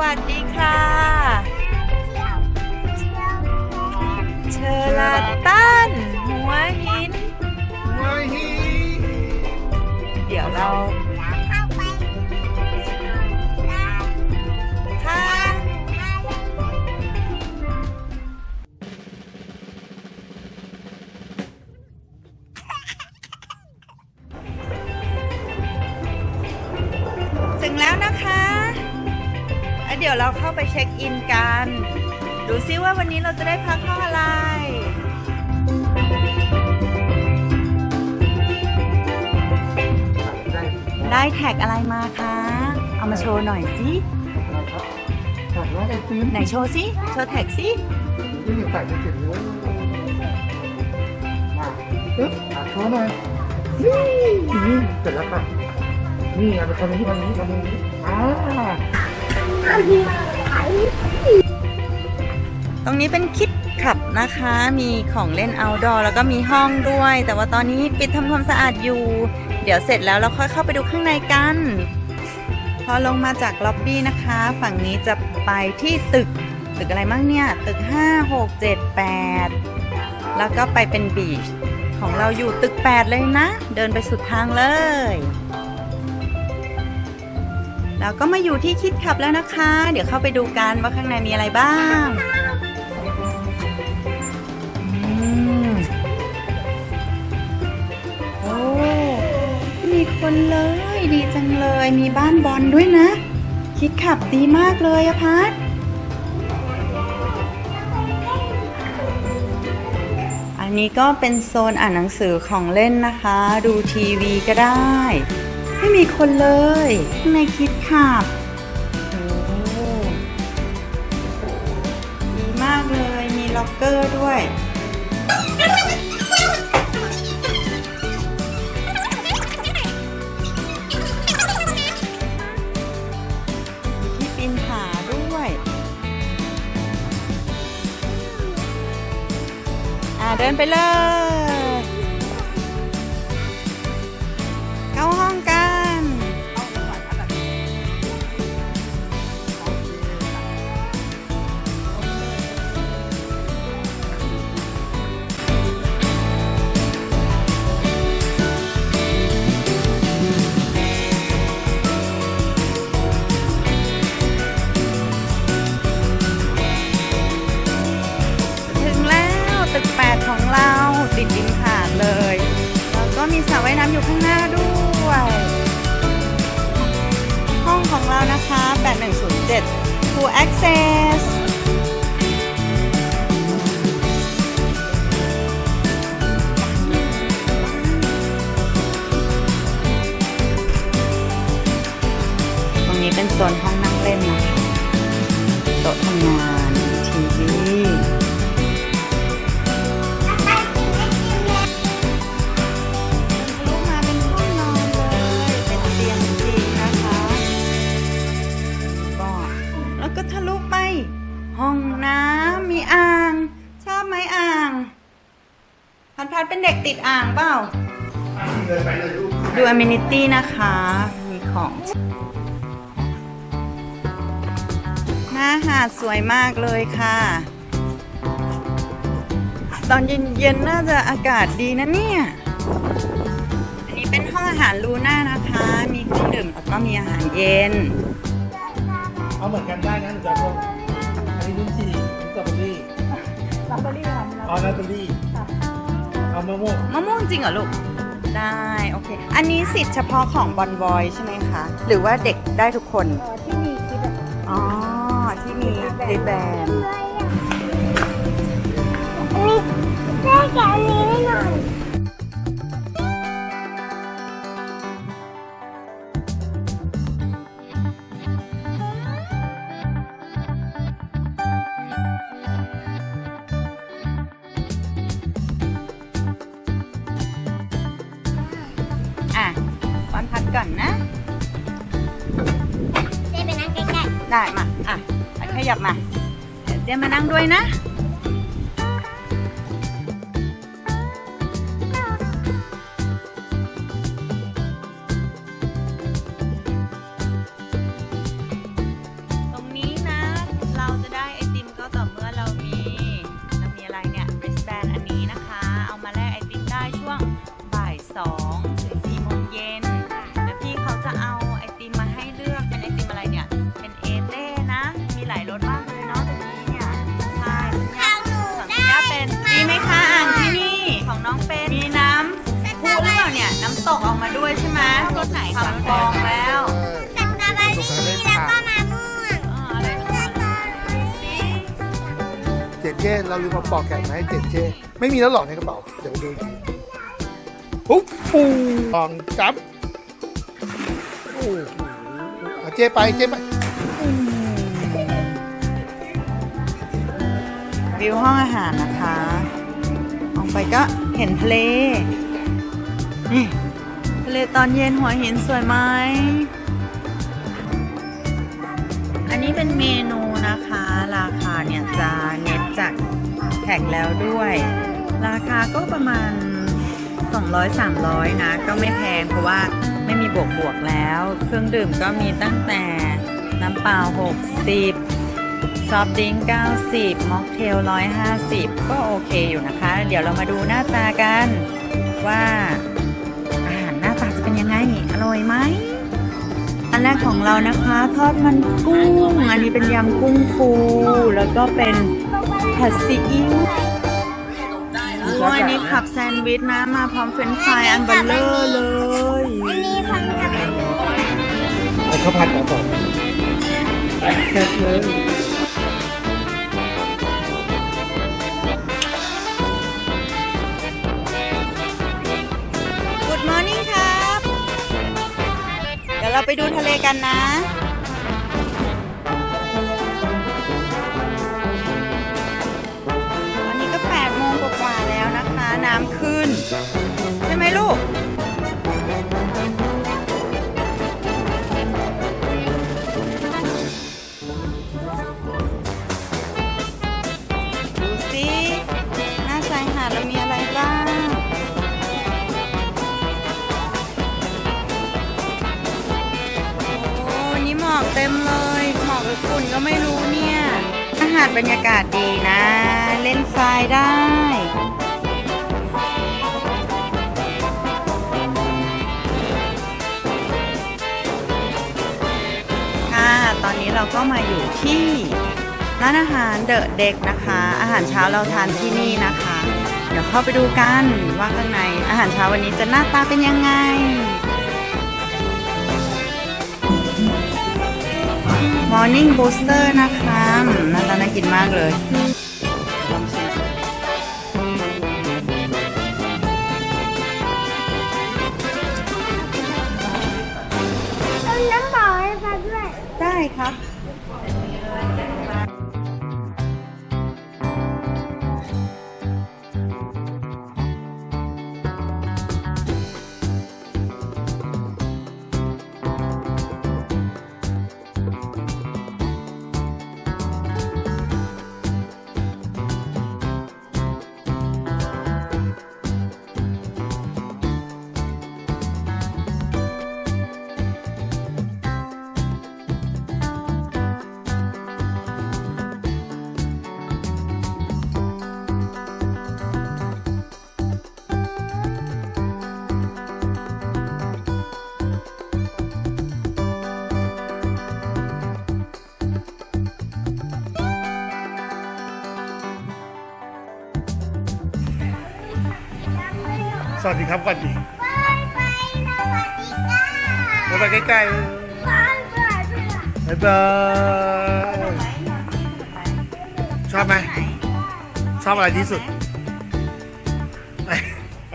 วัสดีค่ะ เดี๋ยวเราเข้าไปเช็คอินกัน ดูซิว่าวันนี้เราจะได้พักห้องอะไรได้ได้แท็กอะไรมาคะ เอามาโชว์หน่อยสิอะไรครับถัดว่าไอติมไหนโชว์สิ โชว์แท็กสิที่อยู่ใส่จะเสร็จเลยมาปึ๊บอะโชว์หน่อยนี่นี่เสร็จแล้วค่ะ นี่เอาไปทำนี้ทำนี้ทำนี้อ่า ตรงนี้เป็นคิดขับนะคะ มีของเล่น outdoor แล้วก็มีห้องด้วย แต่ว่าตอนนี้ปิดทำความสะอาดอยู่ เดี๋ยวเสร็จแล้วเราค่อยเข้าไปดูข้างในกัน พอลงมาจากล็อบบี้นะคะ ฝั่งนี้จะไปที่ตึก ตึกอะไรมั่งเนี่ย ตึก 5 6 7 8 แล้วก็ไปเป็นบีชของเราอยู่ตึก 8 เลยนะ เดินไปสุดทางเลย แล้วก็มาอยู่ที่คิดขับแล้วนะคะ เดี๋ยวเข้าไปดูกันว่าข้างในมีอะไรบ้างอโอ้มีคนเลยดีจังเลย มีบ้านบอลด้วยนะ คิดขับดีมากเลยอะพัทอันนี้ก็เป็นโซนอ่านหนังสือของเล่นนะคะ ดูทีวีก็ได้ ไม่มีคนเลยในคิดขับโอ้ดีมากเลย มีล็อกเกอร์ด้วย ที่ปีนผาด้วย อ่าเดินไปเลย อยู่ข้างหน้าด้วย ห้องของเรานะคะ 8107 Full Access ตรงนี้เป็นโซนห้องนั่งเล่นนะคะโต๊ะทำงานทีวี แล้วก็ทะลุไป ห้องน้ำมีอ่าง ชอบไหมอ่าง พันพันเป็นเด็กติดอ่างเปล่าดินไปเลยลูกดู amenity นะคะ มีของหน้าหาดสวยมากเลยค่ะ ตอนเย็นๆน่าจะอากาศดีนะเนี่ยอันนี้เป็นห้องอาหารลูน่านะคะ มีเครื่องดื่มแล้วก็มีอาหารเย็น เอาเหมือนกันได้นะหนูจะพวกอันนี้ลิ้นจี่สตรอเบอรี่สตรอเบอรี่ค่ะเอานาเบอรี่เอามะม่วงมะม่วงจริงเหรอลูก ได้โอเค อันนี้สิทธิ์เฉพาะของบอลบอยใช่ไหมคะ หรือว่าเด็กได้ทุกคน เอ่อที่มีคลิปอะค่ะอ๋อ ที่มีริบแบนได้แกะนี้ให้หน่อย ก่อนนะได้ไปนั่งใกล้ได้มา อะพัดขยับมา เดี๋ยวเจ๊มานั่งด้วยนะ ทำฟองแล้วสตรอเบอรี่แล้วก็มะม่วงอ่าอะไรแล้วก็เจเจเราลืมมาปอกแกะมาให้เจเจไม่มีแล้วหรอในกระเป๋าเดี๋ยวไปดูอีกทีปุ๊บปูลองจับโอ้โหเอาเจไปเจไปวิวห้องอาหารนะคะ ออกไปก็เห็นทะเลนี่ ทะเลตอนเย็นหัวหินสวยไหม อันนี้เป็นเมนูนะคะ ราคาเนี่ยจะเน็ตจากแท็กแล้วด้วย ราคาก็ประมาณ 200-300 นะ ก็ไม่แพงเพราะว่าไม่มีบวกบวกแล้ว เครื่องดื่มก็มีตั้งแต่น้ำเปล่า 60 ซอฟต์ดิงก์90 ม็อกเทล 150 ก็โอเคอยู่นะคะ เดี๋ยวเรามาดูหน้าตากันว่า อร่อยไหมอันแรกของเรานะคะ ทอดมันกุ้ง อันนี้เป็นยำกุ้งฟู แล้วก็เป็นผัดซีอิ๊วโอ้ยอันนี้ขับแซนด์วิชนะ มาพร้อมเฟรนช์ฟรายอันเบลเลอร์เลยอันนี้พันกับอันนี้เอาข้าวผัดมาก่อนแค่เลย ไปดูทะเลกันนะตอนนี้ก็8โมงกว่าแล้วนะคะ น้ำขึ้น ก็ไม่รู้เนี่ยอาหารบรรยากาศดีนะ เล่นทรายได้ค่ะตอนนี้เราก็มาอยู่ที่ร้านอาหารเดอะเด็กนะคะ อาหารเช้าเราทานที่นี่นะคะ เดี๋ยวเข้าไปดูกันว่าข้างในอาหารเช้าวันนี้จะหน้าตาเป็นยังไง Morning Booster นะคะอืมหน้าตาน่ากินมากเลยลองชิมต้นน้ำเปล่าให้ฟังด้วย ได้ครับ สวัสดีครับก่อนดิไปไปนะสวัสดีค่ะเราไปใกล้ไปไปไปๆบ๊ายบายชอบไหมชอบอะไรที่สุดไหน